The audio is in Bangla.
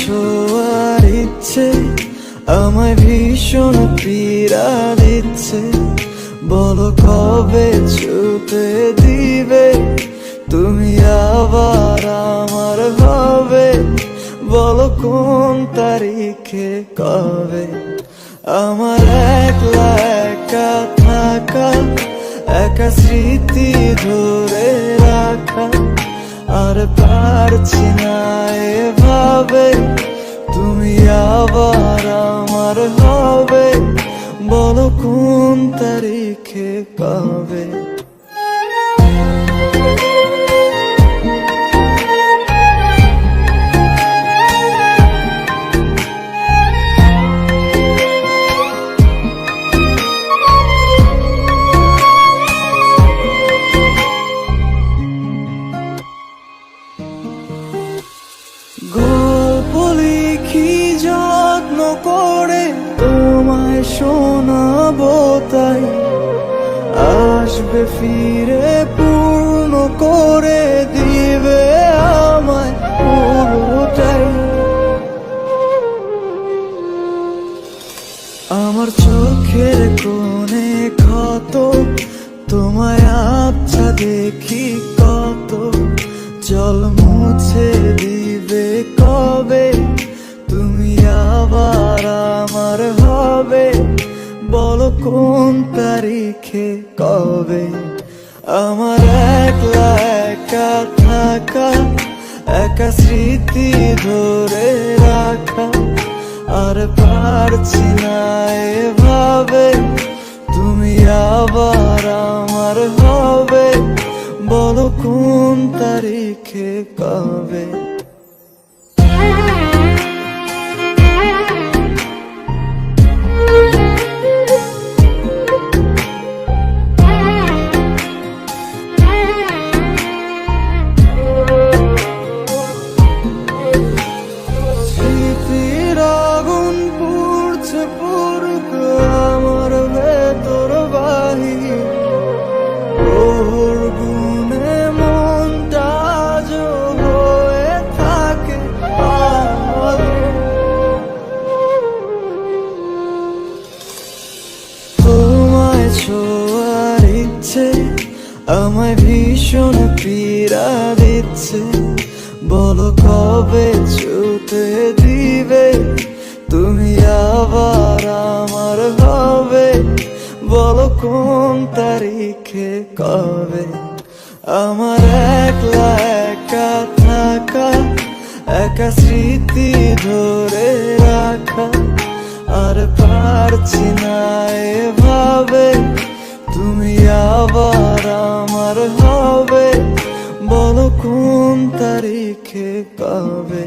ছোঁয়ার ইচ্ছে, আমায় ভীষণ পীড়া দিচ্ছে। বলো কবে ছুতে দিবে, তুমি আবার আমার হবে। বলো কোন তারিখে, কবে? আমার একলা একা থাকা, একা স্মৃতি ধরে রাখা, আর পারছি না এভাবে তুমি আবার আমার হবে। বলো কোন তারিখে কবে করে তোমায় শোনাবো তাই। আসবে ফিরে পূর্ণ করে দিবে আমায় পুরোটাই। আমার চোখের কোণে ক্ষত, তোমায় আচ্ছা দেখি কোন তারিখে, কবে? আমার একলা একা থাকা, একা স্মৃতি ধরে রাখা। আর পারছি না এভাবে, তুমি আবার আমার হবে। বলো কোন তারিখে, কবে? আমায় ভীষণ পীড়া দিচ্ছে। বলো কবে ছুতে দিবে? তুমি আবার আমার হবে। বলো কোন তারিখে কবে? আমার একলা একা থাকা, একা স্মৃতি ধরে রাখা। আর পারছি না আমার হবে? বলো কোন তারিখে কবে